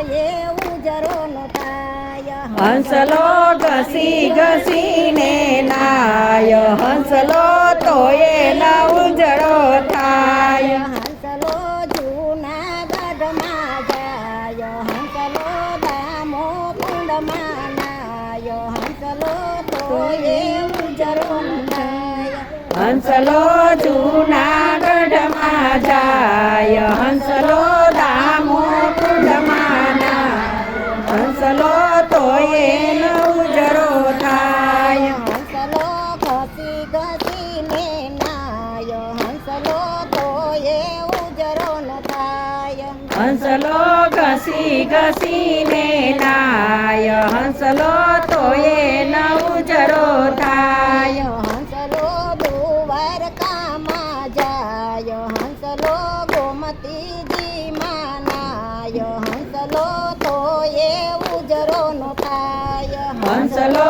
એ હંસલો ઘસી ઘસીને નાય. હંસલો તો એનો ઉજળો થાય. હંસલો જૂના ગઢમાં જાય. હંસલો દામો કુંડમાં નાય. હંસલો તો એ ઉજળો ન થાય હંસલો જૂનાગઢમાં જાય. હંસલો હંસલો ઘસી ઘસીને નાય હંસલો તો એનો ઉજળો થાય હંસલો દ્વારકામાં જાય હંસલો ગોમતીજીમાં નાય હંસલો તો એ ઉજરો ન થાય હંસલો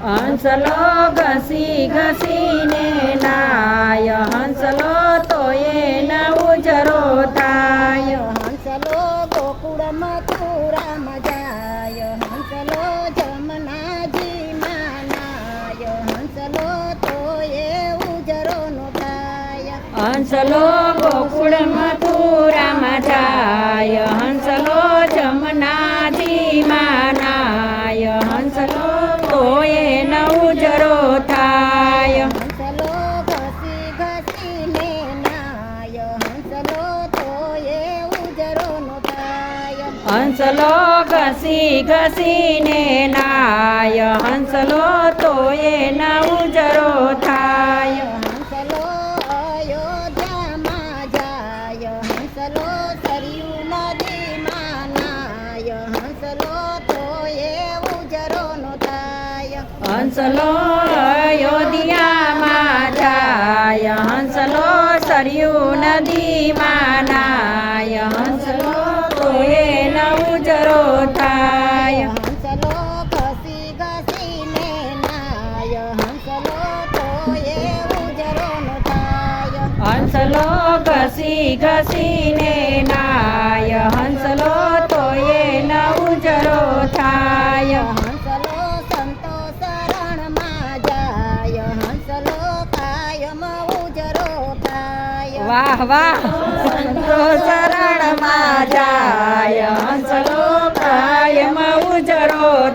હંસલો ઘસી ઘસીને નાય હંસલો તો એનો જરો થાય હંસલો ગોકુળ મથુરામાં જાય હંસલો જમનાજીમાં નાય હંસલો તો એ ઉજરો નો થાય હંસલો ગોકુળ મથુરામાં જાય હંસલો જમનાજીમાં નાય. હંસલો ઘસી ઘસીને નાય. હંસલો તો એનો ઉજળો થાય. હંસલો અયોધ્યામાં જાય. હંસલો સરયુ નદીમાં નાય. હંસલો તો એ ઉજરો ન થાય. હંસલો અયોધ્યામાં જાય. હંસલો સરયુ નદીમાં નાય. ઉજળો થાય હંસલો ઘસી ઘસીને નાય હંસલો તો એ ઉજરો ન થાય હંસલો ઘસી ઘસીને નાય હંસલો તો એનો ઉજળો થાય હંસલો સંતો શરણમાં જાય હંસલો કાયમ ઉજરો થાય વાહ વાહ સંતો શરણમાં જાય હંસલો કાયમ ઉજળો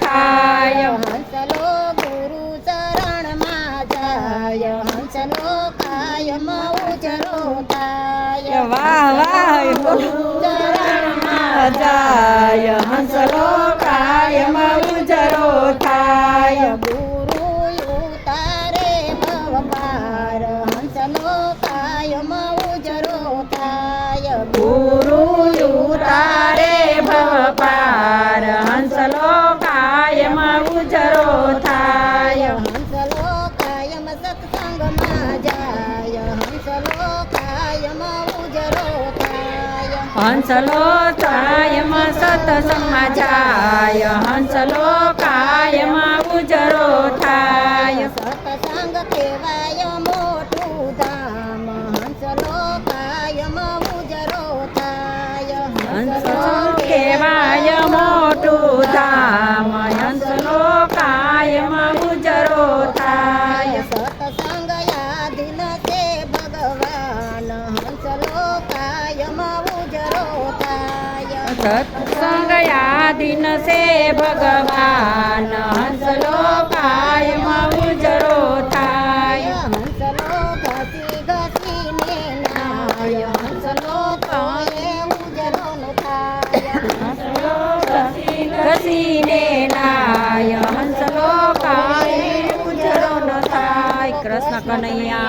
થાય. હંસલો ગુરુ શરણમાં જાય. હંસલો કાયમ ઉજરો થાય. વાહ વાહ શરણમાં જાય. હંસલો કાયમ ઉજળો થાય. ગુરુ ઉતારે ભવપાર. હંસલો કાયમ ઉજરો થાય. ગુરુ ઉતારે ભવ હંસલો કાયમ સત્સંગમાં જાય હંસલો કાયમ ઉજળો થાય સત્સંગ કહેવાય મોટું ધામ હંસલો કાયમ ઉજરો થાય હંસલો કહેવાય મોટું ધામ सत्संगया दिन से भगवान हंसलो कायम मऊजरो थाय नाय हंसलो काये उजरो नाय कृष्ण कन्हैया।